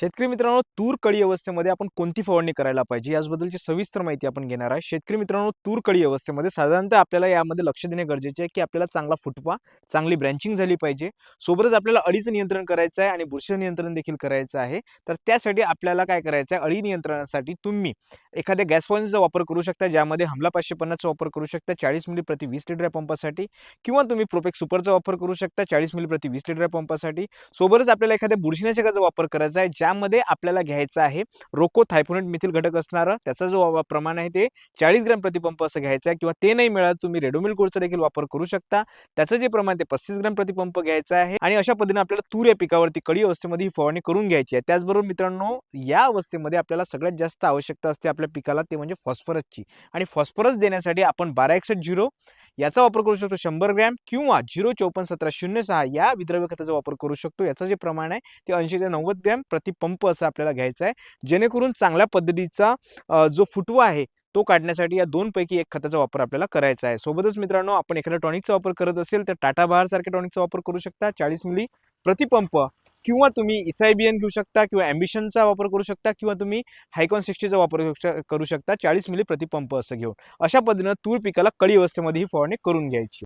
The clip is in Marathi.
शेतकरी मित्रांनो तूर कळी अवस्थेमध्ये आपण कोणती फवारणी करायला पाहिजे? याचबद्दलची सविस्तर माहिती आपण घेणार आहे. शेतकरी मित्रांनो तूर कळी अवस्थेमध्ये साधारणतः आपल्याला यामध्ये लक्ष देणे गरजेचे आहे की आपल्याला चांगला फुटवा चांगली ब्रँचिंग झाली पाहिजे. सोबतच आपल्याला अळीचं नियंत्रण करायचं आहे आणि बुरशीचं नियंत्रण देखील करायचं आहे. तर त्यासाठी आपल्याला काय करायचं आहे? अळी नियंत्रणासाठी तुम्ही एखाद्या गॅस फॉर्मचा वापर करू शकता ज्यामध्ये हमला पाचशे पन्नासचा वापर करू शकता चाळीस मिली प्रति वीस लिटर या पंपासाठी किंवा तुम्ही प्रोपेक सुपरचा वापर करू शकता चाळीस मिली प्रति वीस लिटर या पंपासाठी. सोबतच आपल्याला एखाद्या बुरशीनाशकाचा वापर करायचा आहे ज्या त्यामध्ये आपल्याला घ्यायचं आहे रोको थायफोनेट मिथिल घटक असणारं. त्याचा जो प्रमाण आहे ते चाळीस ग्रॅम प्रतिपंप असं घ्यायचं आहे किंवा ते नाही मिळालं तुम्ही रेडोमिल कोडचा देखील वापर करू शकता. त्याचं जे प्रमाण ते पस्तीस ग्रॅम प्रतिपंप घ्यायचं आहे आणि अशा पद्धतीने आपल्याला तूर या पिकावरती कडी अवस्थेमध्ये ही फवारणी करून घ्यायची आहे. त्याचबरोबर मित्रांनो या अवस्थेमध्ये आपल्याला सगळ्यात जास्त आवश्यकता असते आपल्या पिकाला ते म्हणजे फॉस्फरसची. आणि फॉस्फरस देण्यासाठी आपण बारा एकसष्ट झिरो याचा वापर करू शकतो शंभर ग्रॅम किंवा झिरो चौपन्न सतरा शून्य सहा या विद्रव्य खताचा वापर करू शकतो. याचं जे प्रमाण आहे ते ऐंशी ते नव्वद ग्रॅम प्रतिपंप असं आपल्याला घ्यायचं आहे. जेणेकरून चांगल्या पद्धतीचा जो फुटवा आहे तो काढण्यासाठी या दोनपैकी एक खताचा वापर आपल्याला करायचा आहे. सोबतच मित्रांनो आपण एखाद्या टॉनिकचा वापर करत असेल तर टाटा बहार सारख्या टॉनिकचा वापर करू शकता. चाळीस मिली प्रतिपंप किंवा तुम्ही इसायबियन घेऊ शकता किंवा ॲम्बिशनचा वापर करू शकता किंवा तुम्ही हायकॉन सिक्स्टीचा वापर करू करू शकता. चाळीस मिली प्रतिपंप असं घेऊन. अशा पद्धतीनं तूर पिकाला कळी अवस्थेमध्ये ही फवारणी करून घ्यायची.